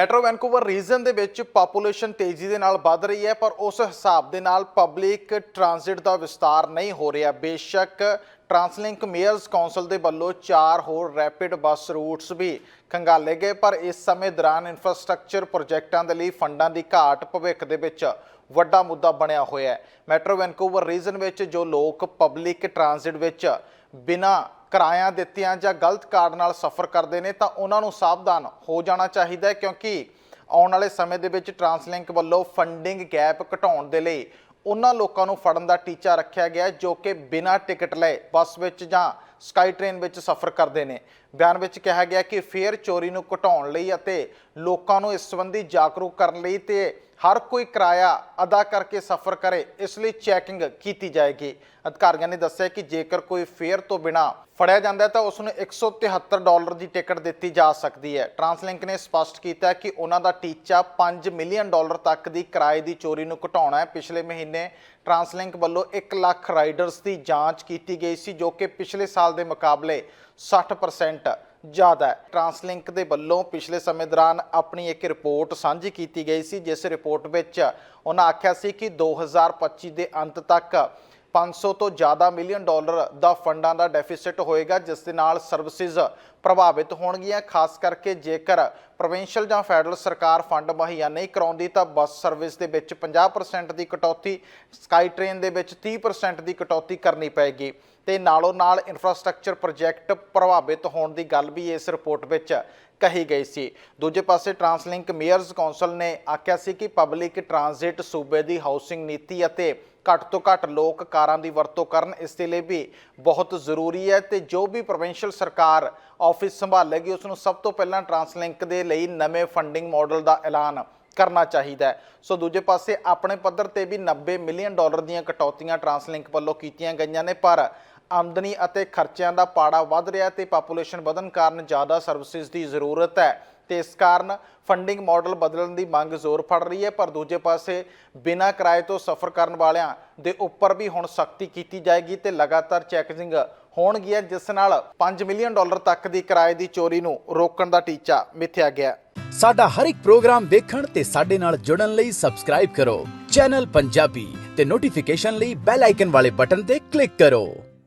Metro Vancouver reason ਦੇ ਵਿੱਚ population ਤੇਜ਼ੀ ਦੇ ਨਾਲ ਵੱਧ ਰਹੀ ਹੈ, ਪਰ ਉਸ ਹਿਸਾਬ ਦੇ ਨਾਲ ਪਬਲਿਕ ਟਰਾਂਜ਼ਿਟ ਦਾ ਵਿਸਤਾਰ ਨਹੀਂ ਹੋ ਰਿਹਾ। ਬੇਸ਼ੱਕ ਟਰਾਂਸਲਿੰਕ ਮੇਅਰਸ ਕਾਉਂਸਲ ਦੇ ਵੱਲੋਂ ਚਾਰ ਹੋਰ ਰੈਪਿਡ ਬੱਸ ਰੂਟਸ ਵੀ ਖੰਗਾਲੇ ਗਏ, ਪਰ ਇਸ ਸਮੇਂ ਦੌਰਾਨ ਇਨਫਰਾਸਟ੍ਰਕਚਰ ਪ੍ਰੋਜੈਕਟਾਂ ਦੇ ਲਈ ਫੰਡਾਂ ਦੀ ਘਾਟ ਭਵਿੱਖ ਦੇ ਵਿੱਚ ਵੱਡਾ ਮੁੱਦਾ ਬਣਿਆ ਹੋਇਆ ਹੈ। ਮੈਟਰੋ ਵੈਨਕੂਵਰ ਰੀਜਨ ਵਿੱਚ ਜੋ ਲੋਕ ਪਬਲਿਕ ਟਰਾਂਜ਼ਿਟ ਵਿੱਚ ਬਿਨਾਂ ਕਿਰਾਇਆ ਦਿੱਤਿਆਂ ਜਾਂ ਗਲਤ ਕਾਰਡ ਨਾਲ ਸਫ਼ਰ ਕਰਦੇ ਨੇ, ਤਾਂ ਉਹਨਾਂ ਨੂੰ ਸਾਵਧਾਨ ਹੋ ਜਾਣਾ ਚਾਹੀਦਾ ਹੈ ਕਿਉਂਕਿ ਆਉਣ ਵਾਲੇ ਸਮੇਂ ਦੇ ਵਿੱਚ ਟਰਾਂਸਲਿੰਕ ਵੱਲੋਂ ਫੰਡਿੰਗ ਗੈਪ ਘਟਾਉਣ ਦੇ ਲਈ ਉਹਨਾਂ ਲੋਕਾਂ ਨੂੰ ਫੜਨ ਦਾ ਟੀਚਾ ਰੱਖਿਆ ਗਿਆ ਜੋ ਕਿ ਬਿਨਾਂ ਟਿਕਟ ਲਏ ਬੱਸ ਵਿੱਚ ਜਾਂ ਸਕਾਈ ਟ੍ਰੇਨ ਵਿੱਚ ਸਫ਼ਰ ਕਰਦੇ ਨੇ। ਬਿਆਨ ਵਿੱਚ ਕਿਹਾ ਗਿਆ ਕਿ ਫੇਅਰ ਚੋਰੀ ਨੂੰ ਘਟਾਉਣ ਲਈ ਅਤੇ ਲੋਕਾਂ ਨੂੰ ਇਸ ਸੰਬੰਧੀ ਜਾਗਰੂਕ ਕਰਨ ਲਈ ਤੇ ਹਰ ਕੋਈ ਕਿਰਾਇਆ ਅਦਾ ਕਰਕੇ ਸਫ਼ਰ ਕਰੇ, ਇਸ ਲਈ ਚੈਕਿੰਗ ਕੀਤੀ ਜਾਏਗੀ। ਅਧਿਕਾਰੀਆਂ ਨੇ ਦੱਸਿਆ ਕਿ ਜੇਕਰ ਕੋਈ ਫੇਅਰ ਤੋਂ ਬਿਨਾ ਫੜਿਆ ਜਾਂਦਾ ਹੈ ਤਾਂ ਉਸ ਨੂੰ 173 ਡਾਲਰ ਦੀ ਟਿਕਟ ਦਿੱਤੀ ਜਾ ਸਕਦੀ ਹੈ। ਟਰਾਂਸਲਿੰਕ ਨੇ ਸਪਸ਼ਟ ਕੀਤਾ ਕਿ ਉਹਨਾਂ ਦਾ ਟੀਚਾ 5 ਮਿਲੀਅਨ ਡਾਲਰ ਤੱਕ ਦੀ ਕਿਰਾਏ ਦੀ ਚੋਰੀ ਨੂੰ ਘਟਾਉਣਾ ਹੈ। ਪਿਛਲੇ ਮਹੀਨੇ ਟਰਾਂਸਲਿੰਕ ਵੱਲੋਂ 1 ਲੱਖ ਰਾਈਡਰਸ ਦੀ ਜਾਂਚ ਕੀਤੀ ਗਈ ਸੀ, ਜੋ ਕਿ ਪਿਛਲੇ ਸਾਲ ਦੇ ਮੁਕਾਬਲੇ 60% ਜ਼ਿਆਦਾ ਹੈ। ਟਰਾਂਸਲਿੰਕ ਦੇ ਵੱਲੋਂ ਪਿਛਲੇ ਸਮੇਂ ਦੌਰਾਨ ਆਪਣੀ ਇੱਕ ਰਿਪੋਰਟ ਸਾਂਝੀ ਕੀਤੀ ਗਈ ਸੀ, ਜਿਸ ਰਿਪੋਰਟ ਵਿੱਚ ਉਹਨਾਂ ਆਖਿਆ ਸੀ ਕਿ 2025 ਦੇ ਅੰਤ ਤੱਕ 500 ਤੋਂ ਜ਼ਿਆਦਾ ਮਿਲੀਅਨ ਡਾਲਰ ਦਾ ਫੰਡਾਂ ਦਾ ਡੈਫਿਸਿਟ ਹੋਏਗਾ, ਜਿਸ ਦੇ ਨਾਲ ਸਰਵਿਸਿਜ਼ ਪ੍ਰਭਾਵਿਤ ਹੋਣਗੀਆਂ। ਖਾਸ ਕਰਕੇ ਜੇਕਰ ਪ੍ਰੋਵਿੰਸ਼ੀਅਲ ਜਾਂ ਫੈਡਰਲ ਸਰਕਾਰ ਫੰਡ ਮੁਹੱਈਆ ਨਹੀਂ ਕਰਾਉਂਦੀ, ਤਾਂ ਬੱਸ ਸਰਵਿਸ ਦੇ ਵਿੱਚ 50% ਦੀ ਕਟੌਤੀ, ਸਕਾਈ ਟ੍ਰੇਨ ਦੇ ਵਿੱਚ 30% ਦੀ ਕਟੌਤੀ ਕਰਨੀ ਪਏਗੀ। ਤੇ ਨਾਲੋਂ ਨਾਲ ਇਨਫਰਾਸਟ੍ਰਕਚਰ ਪ੍ਰੋਜੈਕਟ ਪ੍ਰਭਾਵਿਤ ਹੋਣ ਦੀ ਗੱਲ ਵੀ ਇਸ ਰਿਪੋਰਟ ਵਿੱਚ ਕਹੀ ਗਈ ਸੀ। ਦੂਜੇ ਪਾਸੇ ਟਰਾਂਸਲਿੰਕ ਮੇਅਰਸ ਕੌਂਸਲ ਨੇ ਆਖਿਆ ਸੀ ਕਿ ਪਬਲਿਕ ਟਰਾਂਜ਼ਿਟ ਸੂਬੇ ਦੀ ਹਾਊਸਿੰਗ ਨੀਤੀ ਅਤੇ ਘੱਟ ਤੋਂ ਘੱਟ ਲੋਕ ਕਾਰਾਂ ਦੀ ਵਰਤੋਂ ਕਰਨ ਇਸ ਦੇ ਲਈ ਵੀ ਬਹੁਤ ਜ਼ਰੂਰੀ ਹੈ ਤੇ ਜੋ ਵੀ ਪ੍ਰੋਵਿੰਸ਼ੀਅਲ ਸਰਕਾਰ ਆਫਿਸ ਸੰਭਾਲੇਗੀ ਉਸ ਨੂੰ ਸਭ ਤੋਂ ਪਹਿਲਾਂ ਟਰਾਂਸਲਿੰਕ ਦੇ ਲਈ ਨਵੇਂ ਫੰਡਿੰਗ ਮਾਡਲ ਦਾ ਐਲਾਨ ਕਰਨਾ ਚਾਹੀਦਾ ਹੈ। ਸੋ ਦੂਜੇ ਪਾਸੇ ਆਪਣੇ ਪੱਧਰ ਤੇ ਵੀ 90 ਮਿਲੀਅਨ ਡਾਲਰ ਦੀਆਂ ਕਟੌਤੀਆਂ ਟਰਾਂਸਲਿੰਕ ਵੱਲੋਂ ਕੀਤੀਆਂ ਗਈਆਂ ਨੇ, ਪਰ ਆਮਦਨੀ ਅਤੇ ਖਰਚਿਆਂ ਦਾ ਪਾੜਾ ਵੱਧ ਰਿਹਾ ਤੇ ਪਾਪੂਲੇਸ਼ਨ ਵਧਣ ਕਾਰਨ ਜ਼ਿਆਦਾ ਸਰਵਿਸਿਜ਼ ਦੀ ਜ਼ਰੂਰਤ ਹੈ। ਤੇ ਇਸ ਕਾਰਨ ਫੰਡਿੰਗ ਮਾਡਲ ਬਦਲਣ ਦੀ ਮੰਗ ਜ਼ੋਰ ਫੜ ਰਹੀ ਹੈ, ਪਰ ਦੂਜੇ ਪਾਸੇ ਬਿਨਾਂ ਕਿਰਾਏ ਤੋਂ ਸਫ਼ਰ ਕਰਨ ਵਾਲਿਆਂ ਦੇ ਉੱਪਰ ਵੀ ਹੁਣ ਸਖਤੀ ਕੀਤੀ ਜਾਏਗੀ ਤੇ ਲਗਾਤਾਰ ਚੈਕਿੰਗ ਹੋਣਗੀਆਂ, ਜਿਸ ਨਾਲ 5 ਮਿਲੀਅਨ ਡਾਲਰ ਤੱਕ ਦੀ ਕਿਰਾਏ ਦੀ ਚੋਰੀ ਨੂੰ ਰੋਕਣ ਦਾ ਟੀਚਾ ਮਿੱਥਿਆ ਗਿਆ ਸਾਡਾ ਹਰ ਇੱਕ ਪ੍ਰੋਗਰਾਮ ਦੇਖਣ ਤੇ ਸਾਡੇ ਨਾਲ ਜੁੜਨ ਲਈ ਸਬਸਕ੍ਰਾਈਬ ਕਰੋ। ਚੈਨਲ ਪੰਜਾਬੀ ਤੇ ਨੋਟੀਫਿਕੇਸ਼ਨ ਲਈ ਬੈਲ ਆਈਕਨ ਵਾਲੇ ਬਟਨ ਤੇ ਕਲਿੱਕ ਕਰੋ।